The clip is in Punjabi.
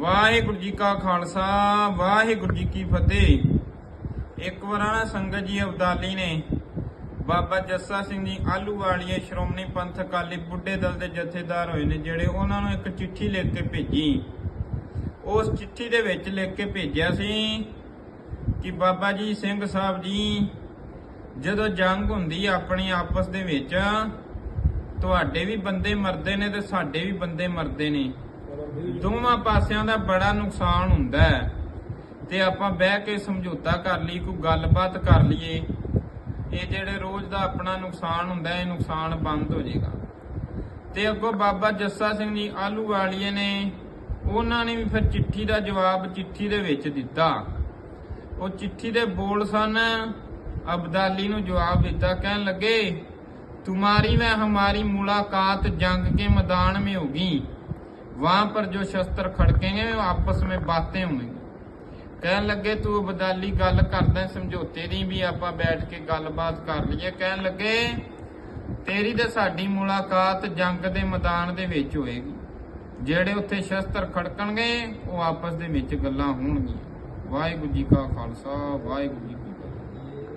ਵਾਹਿਗੁਰੂ ਜੀ ਕਾ ਖਾਲਸਾ, ਵਾਹਿਗੁਰੂ ਜੀ ਕੀ ਫਤਿਹ। ਇੱਕ ਵਾਰ ਨਾ ਸੰਗਤ ਜੀ ਅਬਦਾਲੀ ਨੇ ਬਾਬਾ ਜੱਸਾ ਸਿੰਘ ਜੀ ਆਲੂ ਵਾਲੀਏ ਸ਼੍ਰੋਮਣੀ ਪੰਥ ਅਕਾਲੀ ਬੁੱਢੇ ਦਲ ਦੇ ਜਥੇਦਾਰ ਹੋਏ ਨੇ, ਜਿਹੜੇ ਉਹਨਾਂ ਨੂੰ ਇੱਕ ਚਿੱਠੀ ਲਿਖ ਕੇ ਭੇਜੀ। ਉਸ ਚਿੱਠੀ ਦੇ ਵਿੱਚ ਲਿਖ ਕੇ ਭੇਜਿਆ ਸੀ ਕਿ ਬਾਬਾ ਜੀ ਸਿੰਘ ਸਾਹਿਬ ਜੀ, ਜਦੋਂ ਜੰਗ ਹੁੰਦੀ ਆ ਆਪਣੀ ਆਪਸ ਦੇ ਵਿੱਚ, ਤੁਹਾਡੇ ਵੀ ਬੰਦੇ ਮਰਦੇ ਨੇ ਤੇ ਸਾਡੇ ਵੀ ਬੰਦੇ ਮਰਦੇ ਨੇ। ਦੋਵਾਂ ਪਾਸਿਆਂ ਦਾ ਬੜਾ ਨੁਕਸਾਨ ਹੁੰਦਾ ਹੈ। ਤੇ ਆਪਾਂ ਬਹਿ ਕੇ ਸਮਝੌਤਾ ਕਰ ਲਈ, ਕੋਈ ਗੱਲਬਾਤ ਕਰ ਲਈਏ, ਇਹ ਜਿਹੜੇ ਰੋਜ਼ ਦਾ ਆਪਣਾ ਨੁਕਸਾਨ ਹੁੰਦਾ, ਇਹ ਨੁਕਸਾਨ ਬੰਦ ਹੋ ਜਾਏਗਾ। ਤੇ ਅੱਗੋਂ ਬਾਬਾ ਜੱਸਾ ਸਿੰਘ ਜੀ ਆਲੂ ਵਾਲੀਏ ਨੇ, ਉਹਨਾਂ ਨੇ ਵੀ ਫਿਰ ਚਿੱਠੀ ਦਾ ਜਵਾਬ ਚਿੱਠੀ ਦੇ ਵਿੱਚ ਦਿੱਤਾ। ਉਹ ਚਿੱਠੀ ਦੇ ਬੋਲ ਸਨ, ਅਬਦਾਲੀ ਨੂੰ ਜਵਾਬ ਦਿੱਤਾ, ਕਹਿਣ ਲੱਗੇ, ਤੁਮਾਰੀ ਵੇ ਹਮਾਰੀ ਮੁਲਾਕਾਤ ਜੰਗ ਕੇ ਮੈਦਾਨ ਮੇ ਹੋਗੀ वहां पर जो शस्त्र खड़केंगे वो आपस में बातें होंगी ਕਹਿਣ ਲੱਗੇ ਤੂੰ ਅਬਦਾਲੀ ਗੱਲ ਕਰਦਾ ਸਮਝੌਤੇ ਦੀ ਵੀ ਆਪਾਂ ਬੈਠ ਕੇ ਗੱਲਬਾਤ ਕਰ ਲਈਏ ਕਹਿਣ ਲੱਗੇ ਤੇਰੀ ਤੇ ਸਾਡੀ ਮੁਲਾਕਾਤ ਜੰਗ ਦੇ ਮੈਦਾਨ ਦੇ ਵਿੱਚ ਹੋਏਗੀ ਜਿਹੜੇ ਉੱਥੇ ਸ਼ਸਤਰ ਖੜਕਣਗੇ ਉਹ ਆਪਸ ਦੇ ਵਿੱਚ ਗੱਲਾਂ ਹੋਣਗੀਆਂ ਵਾਹਿਗੁਰੂ ਜੀ ਕਾ ਖਾਲਸਾ ਵਾਹਿਗੁਰੂ ਜੀ ਕੀ